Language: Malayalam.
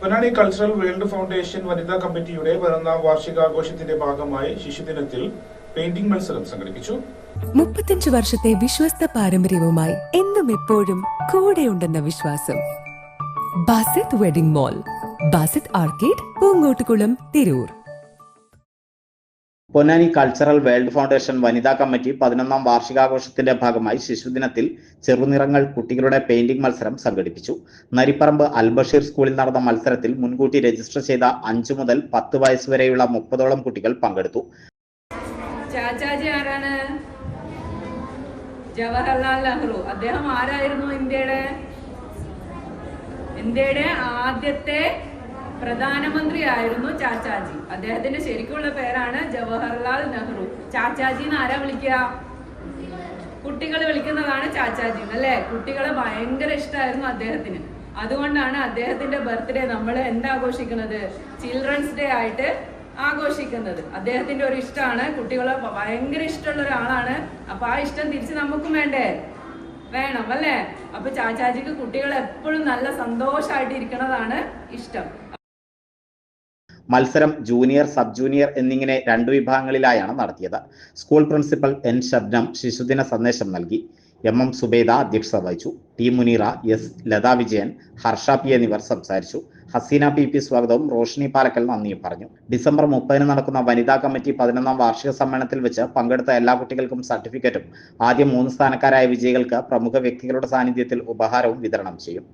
പൊന്നാനി കൾച്ചറൽ വേൾഡ് ഫൗണ്ടേഷൻ വനിതാ കമ്മിറ്റിയുടെ പതിനൊന്നാം വാർഷികാഘോഷത്തിന്റെ ഭാഗമായി ശിശുദിനത്തിൽ പെയിന്റിംഗ് മത്സരം സംഘടിപ്പിച്ചു. മുപ്പത്തഞ്ച് വർഷത്തെ വിശ്വസ്ത പാരമ്പര്യവുമായി എന്നും എപ്പോഴും കൂടെയുണ്ടെന്ന വിശ്വാസം. Basith wedding mall Basith arcade Poonkottukulam Tirur. Ponnani cultural world foundation വനിതാ കമ്മിറ്റി പതിനൊന്നാം വാർഷികാഘോഷത്തിന്റെ ഭാഗമായി ശിശുദിനത്തിൽ ചെറുനിറങ്ങൾ കുട്ടികളുടെ പെയിന്റിംഗ് മത്സരം സംഘടിപ്പിച്ചു. നരിപ്പറമ്പ് അൽബഷീർ സ്കൂളിൽ നടന്ന മത്സരത്തിൽ മുൻകൂട്ടി രജിസ്റ്റർ ചെയ്ത അഞ്ചു മുതൽ പത്ത് വയസ്സ് വരെയുള്ള മുപ്പതോളം കുട്ടികൾ പങ്കെടുത്തു. ജവഹർലാൽ നെഹ്റു. അദ്ദേഹം ആരായിരുന്നു ഇന്ത്യയുടെ? ഇന്ത്യയുടെ ആദ്യത്തെ പ്രധാനമന്ത്രി ആയിരുന്നു ചാച്ചാജി. അദ്ദേഹത്തിന്റെ ശരിക്കുള്ള പേരാണ് ജവഹർലാൽ നെഹ്റു. ചാച്ചാജി എന്ന് ആരാ വിളിക്കുക? കുട്ടികൾ വിളിക്കുന്നതാണ് ചാച്ചാജി അല്ലേ കുട്ടികളെ ഭയങ്കര ഇഷ്ടമായിരുന്നു അദ്ദേഹത്തിന്. അതുകൊണ്ടാണ് അദ്ദേഹത്തിന്റെ ബർത്ത്ഡേ നമ്മൾ എന്താഘോഷിക്കുന്നത്? ചിൽഡ്രൻസ് ഡേ ആയിട്ട് ആഘോഷിക്കുന്നത്. അദ്ദേഹത്തിന്റെ ഒരു ഇഷ്ടമാണ്. കുട്ടികളെ ഭയങ്കര ഇഷ്ടമുള്ള ഒരാളാണ്. അപ്പൊ ആ ഇഷ്ടം തിരിച്ച് നമുക്കും വേണ്ടേ? വേണം അല്ലേ? അപ്പൊ ചാച്ചാജിക്ക് കുട്ടികൾ എപ്പോഴും നല്ല സന്തോഷമായിട്ട് ഇരിക്കുന്നതാണ് ഇഷ്ടം. മത്സരം ജൂനിയർ സബ് ജൂനിയർ എന്നിങ്ങനെ രണ്ട് വിഭാഗങ്ങളിലായാണ് നടത്തിയത്. സ്കൂൾ പ്രിൻസിപ്പൽ എൻ ശബ്നം ശിശുദിന സന്ദേശം നൽകി. എം എം സുബേദ അധ്യക്ഷത വഹിച്ചു. T Muneera S Latha Vijayan Harsha P എന്നിവർ സംസാരിച്ചു. ഹസീന പി. പി സ്വാഗതവും റോഷിനി പാലക്കൽ നന്ദിയും പറഞ്ഞു. ഡിസംബർ മുപ്പതിന് നടക്കുന്ന വനിതാ കമ്മിറ്റി പതിനൊന്നാം വാർഷിക സമ്മേളനത്തിൽ വെച്ച് പങ്കെടുത്ത എല്ലാ കുട്ടികൾക്കും സർട്ടിഫിക്കറ്റും ആദ്യം മൂന്ന് സ്ഥാനക്കാരായ വിജയികൾക്ക് പ്രമുഖ വ്യക്തികളുടെ സാന്നിധ്യത്തിൽ ഉപഹാരവും വിതരണം ചെയ്യും.